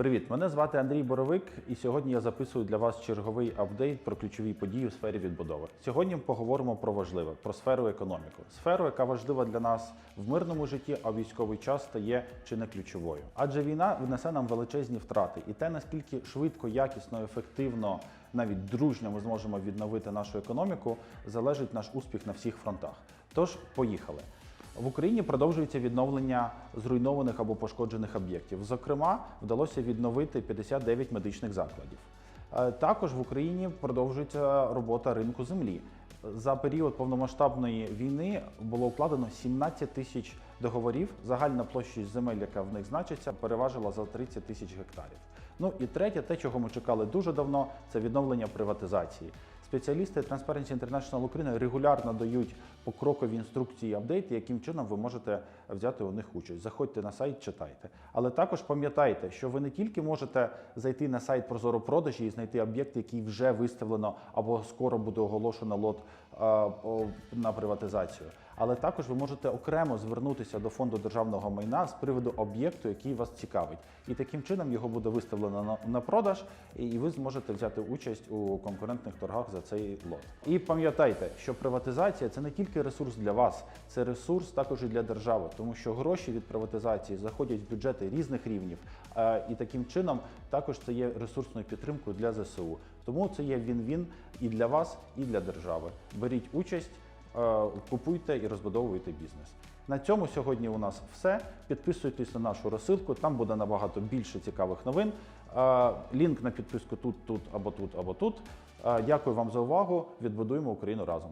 Привіт, мене звати Андрій Боровик, і сьогодні я записую для вас черговий апдейт про ключові події у сфері відбудови. Сьогодні поговоримо про важливе, про сферу економіки. Сферу, яка важлива для нас в мирному житті, а в військовий час стає чи не ключовою. Адже війна внесе нам величезні втрати, і те, наскільки швидко, якісно, ефективно, навіть дружньо ми зможемо відновити нашу економіку, залежить наш успіх на всіх фронтах. Тож, поїхали. В Україні продовжується відновлення зруйнованих або пошкоджених об'єктів. Зокрема, вдалося відновити 59 медичних закладів. Е, Також в Україні продовжується робота ринку землі. За період повномасштабної війни було укладено 17 тисяч договорів. Загальна площа земель, яка в них значиться, переважила за 30 тисяч гектарів. Ну і третє, те, чого ми чекали дуже давно, це відновлення приватизації. Спеціалісти Transparency International України регулярно дають покрокові інструкції апдейти, яким чином ви можете взяти у них участь. Заходьте на сайт, читайте. Але також пам'ятайте, що ви не тільки можете зайти на сайт Прозоро-продажі і знайти об'єкт, який вже виставлено або скоро буде оголошено лот е, на приватизацію. Але також ви можете окремо звернутися до фонду державного майна з приводу об'єкту, який вас цікавить, і таким чином його буде виставлено на, продаж, і ви зможете взяти участь у конкурентних торгах за цей лот. І пам'ятайте, що приватизація це не тільки ресурс для вас, це ресурс також і для держави, тому що гроші від приватизації заходять в бюджети різних рівнів, е, і таким чином також це є ресурсною підтримкою для ЗСУ. Тому це є він-він і для вас, і для держави. Беріть участь. Е, купуйте і розбудовуйте бізнес. На цьому сьогодні у нас все. Підписуйтесь на нашу розсилку, там буде набагато більше цікавих новин. Е, Лінк на підписку тут, тут або тут, або тут. Е, Дякую вам за увагу. Відбудуємо Україну разом.